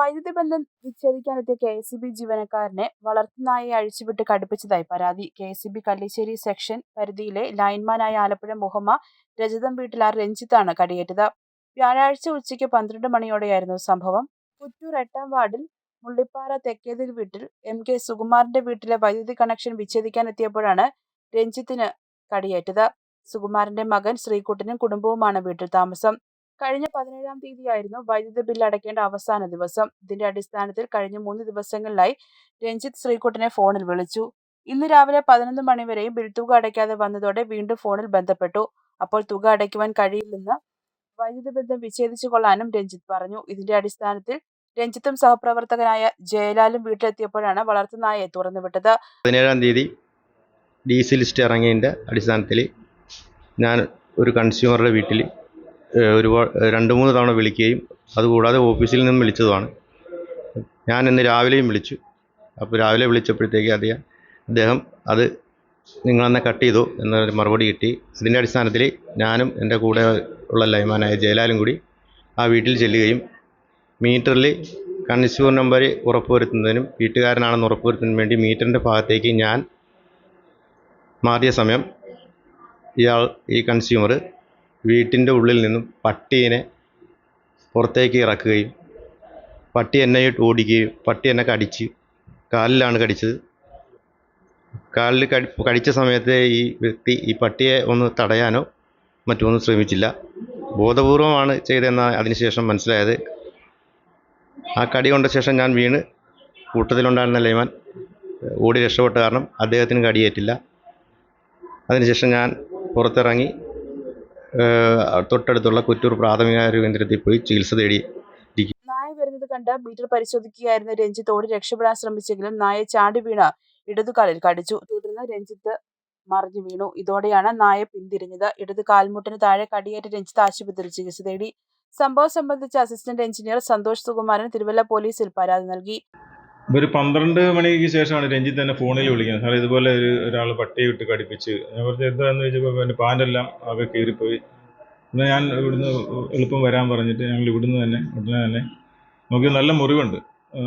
വൈദ്യുതി ബന്ധം വിച്ഛേദിക്കാനെത്തിയ K S B ജീവനക്കാരനെ വളർത്തുനായെ അഴിച്ചുവിട്ട് കടുപ്പിച്ചതായി പരാതി. K S B Kallissery section പരിധിയിലെ ലൈൻമാനായ ആലപ്പുഴ മുഹമ്മ രജതം ആ രഞ്ജിത്താണ് കടിയേറ്റത്. വ്യാഴാഴ്ച ഉച്ചയ്ക്ക് പന്ത്രണ്ട് മണിയോടെയായിരുന്നു സംഭവം. പുറ്റൂർ എട്ടാം വാർഡിൽ മുള്ളിപ്പാറ തെക്കേതിൽ വീട്ടിൽ എം കെ സുകുമാറിന്റെ വീട്ടിലെ വൈദ്യുതി കണക്ഷൻ വിച്ഛേദിക്കാനെത്തിയപ്പോഴാണ് രഞ്ജിത്തിന് കടിയേറ്റത്. സുകുമാറിന്റെ മകൻ ശ്രീകുട്ടനും കുടുംബവുമാണ് വീട്ടിൽ താമസം. കഴിഞ്ഞ പതിനേഴാം തീയതിയായിരുന്നു വൈദ്യുതി ബില്ല് അടയ്ക്കേണ്ട അവസാന ദിവസം. ഇതിന്റെ അടിസ്ഥാനത്തിൽ കഴിഞ്ഞ മൂന്ന് ദിവസങ്ങളിലായി രഞ്ജിത്ത് ശ്രീകുട്ടനെ ഫോണിൽ വിളിച്ചു. ഇന്ന് രാവിലെ പതിനൊന്ന് മണിവരെയും ബിൽ തുക അടയ്ക്കാതെ വന്നതോടെ വീണ്ടും ഫോണിൽ ബന്ധപ്പെട്ടു. അപ്പോൾ തുക അടയ്ക്കുവാൻ കഴിയില്ലെന്ന് വൈദ്യുതി ബന്ധം വിച്ഛേദിച്ചു കൊള്ളാനും രഞ്ജിത്ത് പറഞ്ഞു. ഇതിന്റെ അടിസ്ഥാനത്തിൽ രഞ്ജിത്തും സഹപ്രവർത്തകനായ ജയലാലും വീട്ടിലെത്തിയപ്പോഴാണ് വളർത്തുനായെ തുറന്നുവിട്ടത്. പതിനേഴാം തീയതി ഡി സി ലിസ്റ്റ് ഇറങ്ങിയതിന്റെ അടിസ്ഥാനത്തിൽ ഞാൻ ഒരു കൺസ്യൂമറുടെ വീട്ടിൽ ഒരുപാട് രണ്ട് മൂന്ന് തവണ വിളിക്കുകയും അതുകൂടാതെ ഓഫീസിൽ നിന്നും വിളിച്ചതുമാണ്. ഞാൻ ഇന്ന് രാവിലെയും വിളിച്ചു. അപ്പോൾ രാവിലെ വിളിച്ചപ്പോഴത്തേക്ക് അദ്ദേഹം അദ്ദേഹം അത് നിങ്ങളെന്നെ കട്ട് ചെയ്തു എന്നൊരു മറുപടി കിട്ടി. അതിന്റെ അടിസ്ഥാനത്തിൽ ഞാനും എന്റെ കൂടെ ഉള്ള ലൈമാനായ ജയലാലും കൂടി ആ വീട്ടിൽ ചെല്ലുകയും മീറ്ററിൽ കൺസ്യൂമർ നമ്പർ ഉറപ്പുവരുത്തുന്നതിനും വീട്ടുകാരനാണെന്ന് ഉറപ്പുവരുത്തുന്നതിനും വേണ്ടി മീറ്ററിന്റെ ഭാഗത്തേക്ക് ഞാൻ മാറിയ സമയം ഇയാൾ ഈ കൺസ്യൂമർ വീട്ടിന്റെ ഉള്ളിൽ നിന്നും പട്ടീനെ പുറത്തേക്ക് ഇറക്കുകയും പട്ടി എന്നെ ഇട്ട് ഓടിക്കുകയും പട്ടി എന്നെ കടിച്ച് കാലിലാണ് കടിച്ചത്. കാലിൽ കടി കടിച്ച സമയത്ത് ഈ വ്യക്തി ഈ പട്ടിയെ ഒന്ന് തടയാനോ മറ്റൊന്നും ശ്രമിച്ചില്ല. ബോധപൂർവമാണ് ചെയ്തതെന്നാണ് അതിനുശേഷം മനസ്സിലായത്. ആ കടി കൊണ്ട ശേഷം ഞാൻ വീണ് കൂട്ടത്തിലുണ്ടായിരുന്ന ലൈമാൻ ഓടി രക്ഷപ്പെട്ട കാരണം അദ്ദേഹത്തിന് കടിയേറ്റില്ല. അതിനുശേഷം ഞാൻ പുറത്തിറങ്ങി തൊട്ടടുത്തുള്ള കുറ്റൂർ പ്രാഥമികാരോഗ്യ കേന്ദ്രത്തിൽ പോയി ചികിത്സ തേടി നായ വരുന്നത് കണ്ട് മീറ്റർ പരിശോധിക്കുകയായിരുന്ന രഞ്ജിത്ത് ഓടി രക്ഷപ്പെടാൻ ശ്രമിച്ചെങ്കിലും നായ ചാടി വീണ ഇടതുകാലിൽ കടിച്ചു. തുടർന്ന് രഞ്ജിത്ത് മറിഞ്ഞു വീണു. ഇതോടെയാണ് നായ പിന്തിരിഞ്ഞത്. ഇടത് കാൽമുട്ടിന് താഴെ കടിയേറ്റ രഞ്ജിത്ത് ആശുപത്രിയിൽ ചികിത്സ തേടി. സംഭവം സംബന്ധിച്ച് അസിസ്റ്റന്റ് എഞ്ചിനീയർ സന്തോഷ് സുകുമാരൻ തിരുവല്ല പോലീസിൽ പരാതി നൽകി. ഒരു പന്ത്രണ്ട് മണിക്ക് ശേഷമാണ് രഞ്ജിത്ത് തന്നെ ഫോണിൽ വിളിക്കുന്നത്. സാർ ഇതുപോലെ ഒരു ഒരാൾ പട്ടിയെ വിട്ട് കടിപ്പിച്ച് ഞാൻ പറഞ്ഞു എന്താണെന്ന് ചോദിച്ചപ്പോൾ എന്റെ പാന്റെല്ലാം ആകെ കീറിപ്പോയി. പിന്നെ ഞാൻ ഇവിടുന്ന് എളുപ്പം വരാൻ പറഞ്ഞിട്ട് ഞങ്ങൾ ഇവിടുന്ന് തന്നെ ഉടനെ തന്നെ നോക്കി നല്ല മുറിവുണ്ട്.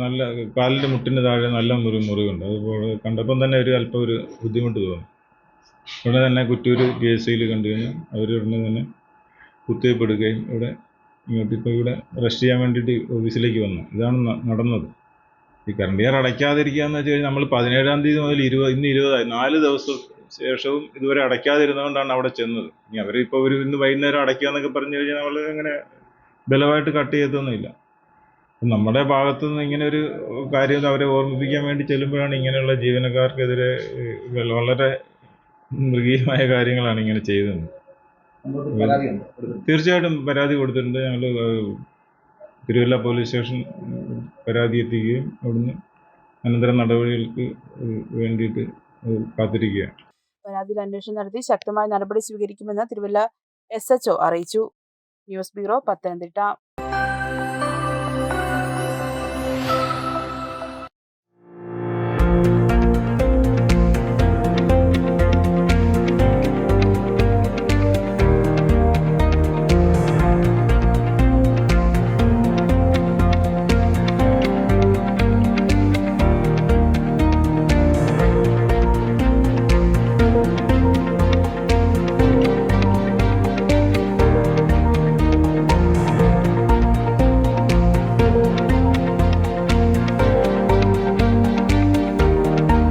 നല്ല കാലിന്റെ മുട്ടിന് താഴെ നല്ല മുറി മുറിവുണ്ട്. അതുപോലെ കണ്ടപ്പം തന്നെ ഒരു അല്പം ഒരു ബുദ്ധിമുട്ട് തോന്നി. ഉടനെ തന്നെ കുറ്റൂർ പി എസ് സിയിൽ കണ്ടു കഴിഞ്ഞു. അവർ ഉടനെ തന്നെ കുത്തിവയ്പ്പെടുക്കുകയും ഇവിടെ ഇങ്ങോട്ട് ഇപ്പോൾ ഇവിടെ റെസ്റ്റ് ചെയ്യാൻ വേണ്ടിയിട്ട് ഓഫീസിലേക്ക് വന്നു. ഇതാണ് നടന്നത്. ഈ കറണ്ട് ഇയർ അടയ്ക്കാതിരിക്കുക എന്ന് വെച്ച് കഴിഞ്ഞാൽ നമ്മൾ പതിനേഴാം തീയതി മുതൽ ഇരുപത് ഇന്ന് ഇരുപതായി നാല് ദിവസം ശേഷവും ഇതുവരെ അടയ്ക്കാതിരുന്നതുകൊണ്ടാണ് അവിടെ ചെന്നത്. ഇനി അവരിപ്പോൾ ഒരു ഇന്ന് വൈകുന്നേരം അടയ്ക്കുക എന്നൊക്കെ പറഞ്ഞു കഴിഞ്ഞാൽ നമ്മൾ അങ്ങനെ ബലമായിട്ട് കട്ട് ചെയ്തൊന്നുമില്ല നമ്മുടെ ഭാഗത്തു നിന്ന് ഇങ്ങനെ ഒരു കാര്യം അവരെ ഓർമ്മിപ്പിക്കാൻ വേണ്ടി ചെല്ലുമ്പോഴാണ് ഇങ്ങനെയുള്ള ജീവനക്കാർക്കെതിരെ വളരെ മൃഗീയമായ കാര്യങ്ങളാണ് ഇങ്ങനെ ചെയ്തത്. തീർച്ചയായിട്ടും പരാതി കൊടുത്തിട്ടുണ്ട്. ഞങ്ങൾ തിരുവല്ല പോലീസ് സ്റ്റേഷൻ പരാതി എത്തിക്കുകയും അവിടുന്ന് അനന്തര നടപടികൾക്ക് വേണ്ടിയിട്ട് കാത്തിരിക്കുകയാണ്. പരാതിയിൽ അന്വേഷണം നടത്തി ശക്തമായ നടപടി സ്വീകരിക്കുമെന്ന് തിരുവല്ല എസ് എച്ച് അറിയിച്ചു. News bureau Pathanamthitta.